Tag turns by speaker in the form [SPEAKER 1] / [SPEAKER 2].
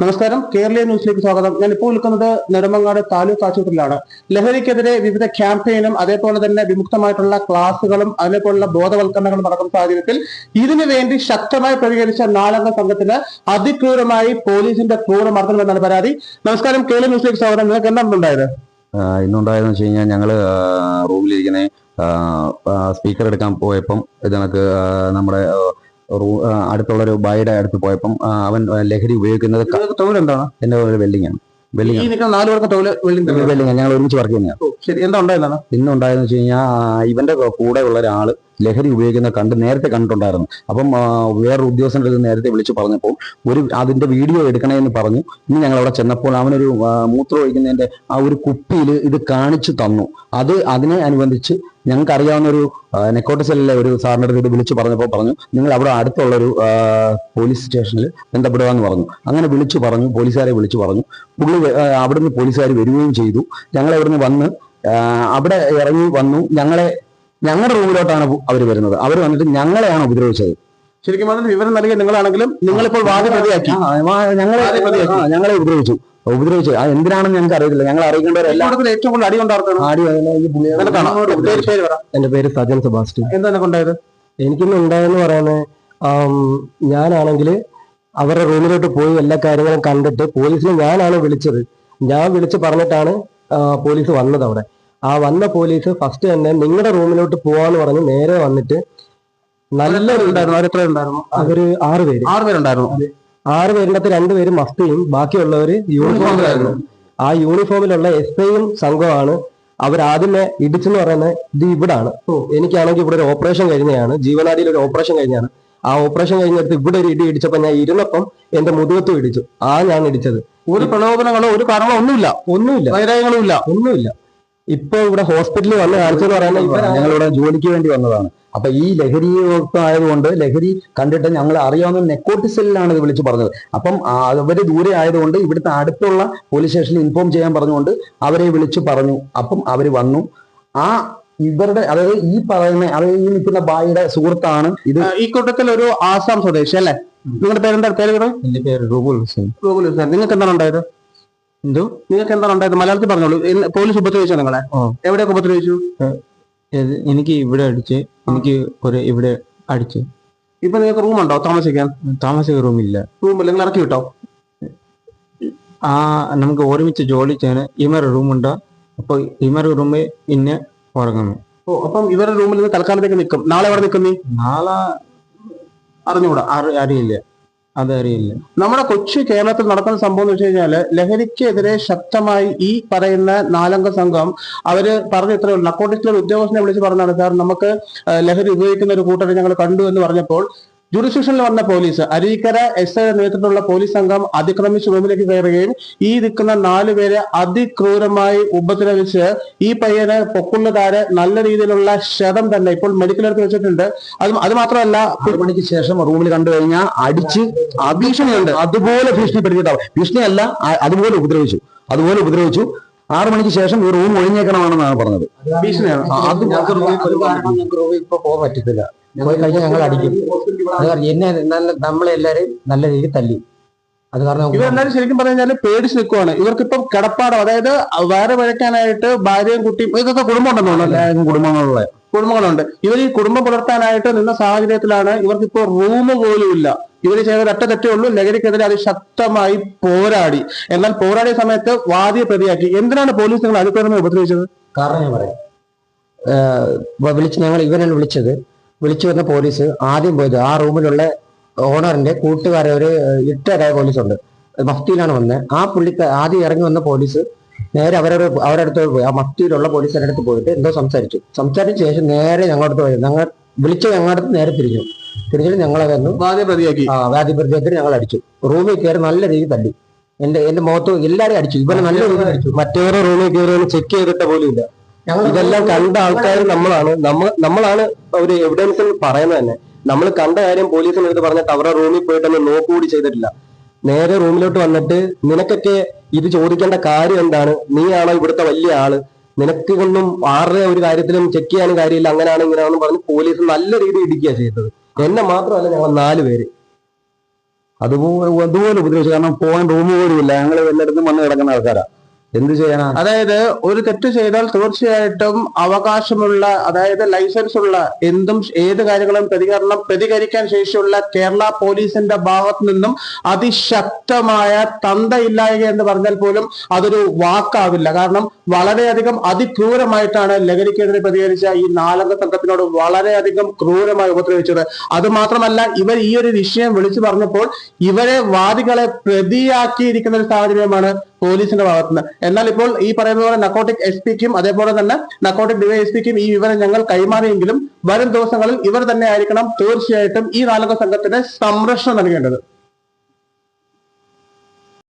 [SPEAKER 1] നമസ്കാരം. കേരളീയ ന്യൂസിലേക്ക് സ്വാഗതം. ഞാൻ ഇപ്പോൾ നിൽക്കുന്നത് നെടുമങ്ങാട് താലൂക്ക് ആശുപത്രിയിലാണ്. ലഹരിക്കെതിരെ വിവിധ ക്യാമ്പയിനും അതേപോലെ തന്നെ വിമുക്തമായിട്ടുള്ള ക്ലാസുകളും അതേപോലുള്ള ബോധവൽക്കരണങ്ങളും നടക്കുന്ന സാഹചര്യത്തിൽ ഇതിനു വേണ്ടി ശക്തമായി പ്രതികരിച്ച നാലംഗ സംഘത്തിന് അതിക്രൂരമായി പോലീസിന്റെ ക്രൂര മർദ്ദനമെന്നാണ് പരാതി. നമസ്കാരം. കേരളീയ ന്യൂസിലേക്ക് സ്വാഗതം. നിങ്ങൾക്ക് എന്താണ് ഉണ്ടായത്?
[SPEAKER 2] ഇന്നുണ്ടായതെന്ന് വെച്ച് കഴിഞ്ഞാൽ ഞങ്ങൾ റൂമിലിരിക്കുന്ന സ്പീക്കർ എടുക്കാൻ പോയപ്പം ഇതൊക്കെ നമ്മുടെ അടുത്തുള്ള ഒരു ബായിയുടെ അടുത്ത് പോയപ്പം അവൻ ലഹരി ഉപയോഗിക്കുന്നത്
[SPEAKER 1] തൊഴിലെന്താണ് എന്താണ്?
[SPEAKER 2] എന്റെ ഒരു വെല്ലിങ് ആണ് വെല്ലിങ് ഞങ്ങൾ ഒരുമിച്ച് വർക്ക് ചെയ്യുന്നതാണ്. ഇന്നുണ്ടായെന്ന് വെച്ച് കഴിഞ്ഞാൽ ഇവന്റെ കൂടെ ഉള്ള ഒരാൾ ലഹരി ഉപയോഗിക്കുന്ന കണ്ട് നേരത്തെ കണ്ടിട്ടുണ്ടായിരുന്നു. അപ്പം വേറൊരു ഉദ്യോഗസ്ഥന്റെ നേരത്തെ വിളിച്ച് പറഞ്ഞപ്പോൾ ഒരു അതിന്റെ വീഡിയോ എടുക്കണമെന്ന് പറഞ്ഞു. ഇന്ന് ഞങ്ങൾ അവിടെ ചെന്നപ്പോൾ അവനൊരു മൂത്രം ഒഴിക്കുന്നതിന്റെ ആ ഒരു കുപ്പിയിൽ ഇത് കാണിച്ചു തന്നു. അത് അതിനെ അനുബന്ധിച്ച് ഞങ്ങൾക്ക് അറിയാവുന്ന ഒരു നെക്കോട്ടസലിലെ ഒരു സാറിന്റെ അടുത്ത് വിളിച്ചു പറഞ്ഞപ്പോൾ പറഞ്ഞു നിങ്ങൾ അവിടെ അടുത്തുള്ള ഒരു പോലീസ് സ്റ്റേഷനിൽ ബന്ധപ്പെടുക എന്ന് പറഞ്ഞു. അങ്ങനെ വിളിച്ചു പറഞ്ഞു പോലീസുകാരെ വിളിച്ചു പറഞ്ഞു. പുള്ളി അവിടുന്ന് പോലീസുകാർ വരികയും ചെയ്തു. ഞങ്ങൾ അവിടുന്ന് വന്ന് അവിടെ ഇറങ്ങി വന്നു. ഞങ്ങളെ ഞങ്ങളുടെ റൂമിലോട്ടാണ് അവർ വരുന്നത്. അവർ വന്നിട്ട് ഞങ്ങളെയാണ് ഉപദ്രവിച്ചത്.
[SPEAKER 1] ശരിക്കും പറഞ്ഞാൽ വിവരം നൽകിയ നിങ്ങളാണെങ്കിലും നിങ്ങളിപ്പോൾ വാദി പ്രതിയാക്കി
[SPEAKER 2] ആ, വാ- ഞങ്ങളെ? ഞങ്ങളെ ഉപദ്രവിച്ചു. ഉപദ്രവിച്ചു. ആ, എന്തിനാണെന്ന് ഞങ്ങൾക്ക് അറിയത്തില്ല. ഞങ്ങൾ അറിയിക്കേണ്ടവരെല്ലാം
[SPEAKER 1] ഏറ്റവും കൂടുതൽ അടി ഉണ്ടാർക്കാണ് അടി
[SPEAKER 3] എന്റെ പേര് സജൻ സെബാസ്റ്റ്യൻ.
[SPEAKER 1] എന്താ കൊണ്ടായത്?
[SPEAKER 3] എനിക്കിന്ന് ഉണ്ടായെന്ന് പറയുന്നത് ഞാനാണെങ്കിൽ അവരുടെ റൂമിലോട്ട് പോയി എല്ലാ കാര്യങ്ങളും കണ്ടിട്ട് പോലീസിനെ ഞാനാണ് വിളിച്ചത്. ഞാൻ വിളിച്ച് പറഞ്ഞിട്ടാണ് പോലീസ് വന്നത് അവിടെ. ആ വന്ന പോലീസ് ഫസ്റ്റ് തന്നെ നിങ്ങളുടെ റൂമിലോട്ട് പോവാന്ന് പറഞ്ഞ് നേരെ വന്നിട്ട് നല്ല
[SPEAKER 1] ഉണ്ടായിരുന്നു
[SPEAKER 3] അവർ ആറ് പേര്.
[SPEAKER 1] ആറ് പേരുണ്ടായിരുന്നു.
[SPEAKER 3] ആറ് പേരിനകത്ത് രണ്ടുപേര് മസ്തിയും ബാക്കിയുള്ളവര് യൂണിഫോമിലായിരുന്നു. ആ യൂണിഫോമിലുള്ള എസ് ഐയും സംഘമാണ് അവരാദ്യമേ ഇടിച്ചെന്ന് പറയുന്നത് ഇത് ഇവിടാണ്. എനിക്കാണെങ്കിൽ ഇവിടെ ഒരു ഓപ്പറേഷൻ കഴിഞ്ഞതാണ്. ജീവനാടിയിൽ ഒരു ഓപ്പറേഷൻ കഴിഞ്ഞാണ് ആ ഓപ്പറേഷൻ കഴിഞ്ഞെടുത്ത് ഇവിടെ ഒരു ഇടി ഇടിച്ചപ്പോ ഞാൻ ഇരുന്നപ്പം എന്റെ മുതുകത്തും ഇടിച്ചു. ആ ഞാൻ ഇടിച്ചത്.
[SPEAKER 1] ഒരു പ്രലോഭനങ്ങളോ ഒരു കാരണങ്ങളോ ഒന്നുമില്ല.
[SPEAKER 3] ഒന്നുമില്ല.
[SPEAKER 1] വൈരാഗ്യങ്ങളും ഇല്ല.
[SPEAKER 3] ഒന്നുമില്ല. ഇപ്പൊ ഇവിടെ ഹോസ്പിറ്റലിൽ വന്ന കാണിച്ചെന്ന് പറയുന്നത്
[SPEAKER 2] ഞങ്ങളിവിടെ ജോലിക്ക് വേണ്ടി വന്നതാണ്. അപ്പൊ ഈ ലഹരി ആയതുകൊണ്ട് ലഹരി കണ്ടിട്ട് ഞങ്ങൾ അറിയാവുന്ന നെക്കോട്ടിസലിലാണ് ഇത് വിളിച്ചു പറഞ്ഞത്. അപ്പം അവർ ദൂരെ ആയതുകൊണ്ട് ഇവിടുത്തെ അടുത്തുള്ള പോലീസ് സ്റ്റേഷനിൽ ഇൻഫോം ചെയ്യാൻ പറഞ്ഞുകൊണ്ട് അവരെ വിളിച്ചു പറഞ്ഞു. അപ്പം അവർ വന്നു. ആ ഇവരുടെ അതായത് ഈ പറയുന്ന അതായത് ഈ നിൽക്കുന്ന ബായിയുടെ സുഹൃത്താണ് ഇത്.
[SPEAKER 1] ഈ കൂട്ടത്തിൽ ഒരു ആസാം സ്വദേശി അല്ലേ? നിങ്ങളുടെ പേരെന്താ? പേര്
[SPEAKER 3] പേര് റൂബുൽ ഹുസൈൻ.
[SPEAKER 1] ഗോകുൽ ഹുസൈൻ. നിങ്ങൾക്ക് എന്താണ് ഉണ്ടായത്?
[SPEAKER 3] എന്തോ?
[SPEAKER 1] നിങ്ങൾക്ക് എന്താണ് ഉണ്ടായത്? മലയാളത്തിൽ പറഞ്ഞോളൂ. പോലീസ് ഉപദ്രവിച്ചോ നിങ്ങളെ?
[SPEAKER 3] ആ.
[SPEAKER 1] എവിടെയൊക്കെ ഉപദ്രവിച്ചു?
[SPEAKER 3] ഏത് എനിക്ക് ഇവിടെ അടിച്ച് എനിക്ക് ഒരു ഇവിടെ അടിച്ച്.
[SPEAKER 1] ഇപ്പൊ നിങ്ങൾക്ക് റൂം ഉണ്ടോ താമസിക്കാൻ
[SPEAKER 3] താമസിക റൂമില്ല.
[SPEAKER 1] റൂമിൽ നിങ്ങൾ ഇറക്കി വിട്ടോ?
[SPEAKER 3] ആ നമുക്ക് ഒരുമിച്ച് ജോലി ചെയ്യാൻ ഇമർ റൂമുണ്ട്? അപ്പൊ ഇമർ റൂമിൽ ഇന്നെ ഉറങ്ങുന്നു.
[SPEAKER 1] ഓ അപ്പം ഇവരുടെ റൂമിൽ നിന്ന് തൽക്കാലത്തേക്ക് നിൽക്കും. നാളെ എവിടെ നിൽക്കും നീ
[SPEAKER 3] നാളെ
[SPEAKER 1] അറിഞ്ഞുകൂടാ.
[SPEAKER 3] അറി- അറിയില്ല. അതറിയില്ല.
[SPEAKER 1] നമ്മുടെ കൊച്ചു കേരളത്തിൽ നടക്കുന്ന സംഭവം എന്ന് വെച്ച് കഴിഞ്ഞാൽ ലഹരിക്കെതിരെ ശക്തമായി ഈ പറയുന്ന നാലംഗ സംഘം അവർ പറഞ്ഞ ഇത്ര നക്കോട്ടിക്സിലെ ഉദ്യോഗസ്ഥനെ വിളിച്ച് പറഞ്ഞാണ് സാർ നമുക്ക് ലഹരി ഉപയോഗിക്കുന്ന ഒരു കൂട്ടരെ ഞങ്ങൾ കണ്ടു എന്ന് പറഞ്ഞപ്പോൾ ജുഡിസ്ട്രിക്ഷനിൽ വന്ന പോലീസ് അരീക്കര എസ് ഐ നേതൃത്വത്തിലുള്ള പോലീസ് സംഘം അതിക്രമിച്ച് റൂമിലേക്ക് കയറുകയും ഈ നിൽക്കുന്ന നാലുപേരെ അതിക്രൂരമായി ഉപദ്രവിച്ച് ഈ പയ്യന് പൊക്കുള്ളതാര് നല്ല രീതിയിലുള്ള ക്ഷതം തന്നെ ഇപ്പോൾ മെഡിക്കൽ എടുത്ത് വെച്ചിട്ടുണ്ട്. അത് അത് മാത്രമല്ല
[SPEAKER 2] മണിക്ക് ശേഷം റൂമിൽ കണ്ടു കഴിഞ്ഞാൽ അടിച്ച് ഭീഷണിയുണ്ട്. അതുപോലെ ഭീഷണിപ്പെടുത്തിയിട്ടാവും ഭീഷണിയല്ല അതുപോലെ ഉപദ്രവിച്ചു. അതുപോലെ ഉപദ്രവിച്ചു. ആറു മണിക്ക് ശേഷം ഈ റൂം ഒഴിഞ്ഞേക്കണമെന്നാണ് പറഞ്ഞത്.
[SPEAKER 1] ഭീഷണിയാണ്.
[SPEAKER 2] അത്
[SPEAKER 3] ഞങ്ങൾക്ക് റൂമിൽ പോകാൻ പറ്റത്തില്ല. പോയി കഴിഞ്ഞാൽ ഞങ്ങൾ അടിക്കും. അത് കാരണം എന്നെ നല്ല നമ്മളെല്ലാരും നല്ല രീതിയിൽ തല്ലി. അത് കാരണം
[SPEAKER 1] ഇവരെല്ലാരും ശരിക്കും പറഞ്ഞാൽ പേടിച്ച് നിൽക്കുവാണ് ഇവർക്കിപ്പം കിടപ്പാടം അതായത് വേറെ വഴക്കാനായിട്ട് ഭാര്യയും കുട്ടിയും ഇതൊക്കെ കുടുംബം ഉണ്ടെന്ന് തോന്നുന്നു
[SPEAKER 2] കുടുംബങ്ങളുള്ള
[SPEAKER 1] കുടുംബങ്ങളുണ്ട്. ഇവർ ഈ കുടുംബം പുലർത്താനായിട്ട് നിന്ന സാഹചര്യത്തിലാണ് ഇവർക്കിപ്പോ റൂം പോലും ഇല്ല. ഇവർ ചെയ്ത ഒറ്റ തെറ്റേ ഉള്ളൂ. ലഹരിക്കെതിരെ അതിശക്തമായി പോരാടി. എന്നാൽ പോരാടിയ സമയത്ത് വാദിയെ പ്രതിയാക്കി. എന്തിനാണ് പോലീസ് നിങ്ങൾ അതിപ്പോ ഉപദ്രവിച്ചത്?
[SPEAKER 3] കാരണം ഞാൻ പറയാം. വിളിച്ച് ഞങ്ങൾ ഇവനാണ് വിളിച്ചത് വിളിച്ചു വന്ന പോലീസ് ആദ്യം പോയത് ആ റൂമിലുള്ള ഓണറിന്റെ കൂട്ടുകാരെ ഒരു ഇട്ടരായ പോലീസ് ഉണ്ട് മഫ്തിയിലാണ് വന്നത് ആ പുള്ളിക്ക് ആദ്യം ഇറങ്ങി വന്ന പോലീസ് നേരെ അവരോട് അവരുടെ അടുത്ത് പോയി. ആ മഫ്തിയിലുള്ള പോലീസിന്റെ അടുത്ത് പോയിട്ട് എന്തോ സംസാരിച്ചു. സംസാരിച്ച ശേഷം നേരെ ഞങ്ങളുടെ അടുത്ത് പോയി. ഞങ്ങൾ വിളിച്ച അടുത്ത് നേരെ തിരിഞ്ഞു. തിരിഞ്ഞിട്ട് ഞങ്ങളെ വന്നു.
[SPEAKER 1] വാദിയെ പ്രതിയാക്കി
[SPEAKER 3] ആ ഞങ്ങൾ അടിച്ചു. റൂമിൽ കയറി നല്ല രീതിയിൽ തല്ലി. എന്റെ എന്റെ മുഖത്ത് എല്ലാരും അടിച്ചു. ഇവരെ നല്ല രീതിയിൽ അടിച്ചു.
[SPEAKER 4] മറ്റേ റൂമിൽ കയറി ചെക്ക് ചെയ്തിട്ട പോലും ഇല്ല. ഇതെല്ലാം കണ്ട ആൾക്കാർ നമ്മളാണ്. നമ്മൾ നമ്മളാണ് ഒരു എവിഡൻസിൽ പറയുന്നത് തന്നെ. നമ്മൾ കണ്ട കാര്യം പോലീസിന് എടുത്ത് പറഞ്ഞിട്ട് അവരുടെ റൂമിൽ പോയിട്ടൊന്ന് നോക്കുകൂടി ചെയ്തിട്ടില്ല. നേരെ റൂമിലോട്ട് വന്നിട്ട് നിനക്കൊക്കെ ഇത് ചോദിക്കേണ്ട കാര്യം എന്താണ്? നീയാണോ ഇവിടുത്തെ വലിയ ആൾ? നിനക്ക് ഒന്നും ആരുടെ ഒരു കാര്യത്തിലും ചെക്ക് ചെയ്യാനും കാര്യമില്ല അങ്ങനെയാണ് ഇങ്ങനെയാണെന്ന് പറഞ്ഞ് പോലീസ് നല്ല രീതിയിൽ ഇടിക്കുക ചെയ്തത്. എന്നെ മാത്രമല്ല ഞങ്ങൾ നാല് പേര്.
[SPEAKER 2] അതുപോലെ അതുപോലെ ഉപദ്രവിച്ചു. കാരണം പോകാൻ റൂം പോലും ഇല്ല. ഞങ്ങൾ എല്ലായിടത്തും വന്ന് കിടക്കുന്ന ആൾക്കാരാ. എന്ത് ചെയ്യണം
[SPEAKER 1] അതായത് ഒരു തെറ്റ് ചെയ്താൽ തീർച്ചയായിട്ടും അവകാശമുള്ള അതായത് ലൈസൻസ് ഉള്ള എന്തും ഏത് കാര്യങ്ങളും പ്രതികരണം പ്രതികരിക്കാൻ ശേഷിയുള്ള കേരള പോലീസിന്റെ ഭാഗത്തു നിന്നും അതിശക്തമായ തന്തയില്ലായ്ക എന്ന് പറഞ്ഞാൽ പോലും അതൊരു വാക്കാവില്ല. കാരണം വളരെയധികം അതിക്രൂരമായിട്ടാണ് ലഹരിക്കെതിരെ പ്രതികരിച്ച ഈ നാലംഗ സംഘത്തിനോട് വളരെയധികം ക്രൂരമായി ഉപദ്രവിച്ചത്. അത് മാത്രമല്ല ഇവർ ഈ ഒരു വിഷയം വിളിച്ചു പറഞ്ഞപ്പോൾ ഇവരെ വാദികളെ പ്രതിയാക്കിയിരിക്കുന്ന ഒരു സാഹചര്യമാണ് പോലീസിന്റെ ഭാഗത്തുനിന്ന്. എന്നാൽ ഇപ്പോൾ ഈ പറയുന്ന പോലെ നക്കോട്ടിക് എസ് പിക്കും അതേപോലെ തന്നെ നക്കോട്ടിക് ഡിവൈ എസ് പിക്കും ഈ വിവരം ഞങ്ങൾ കൈമാറിയെങ്കിലും വരും ദിവസങ്ങളിൽ ഇവർ തന്നെ ആയിരിക്കണം തീർച്ചയായിട്ടും ഈ നാലംഗ സംഘത്തിന് സംരക്ഷണം നൽകേണ്ടത്.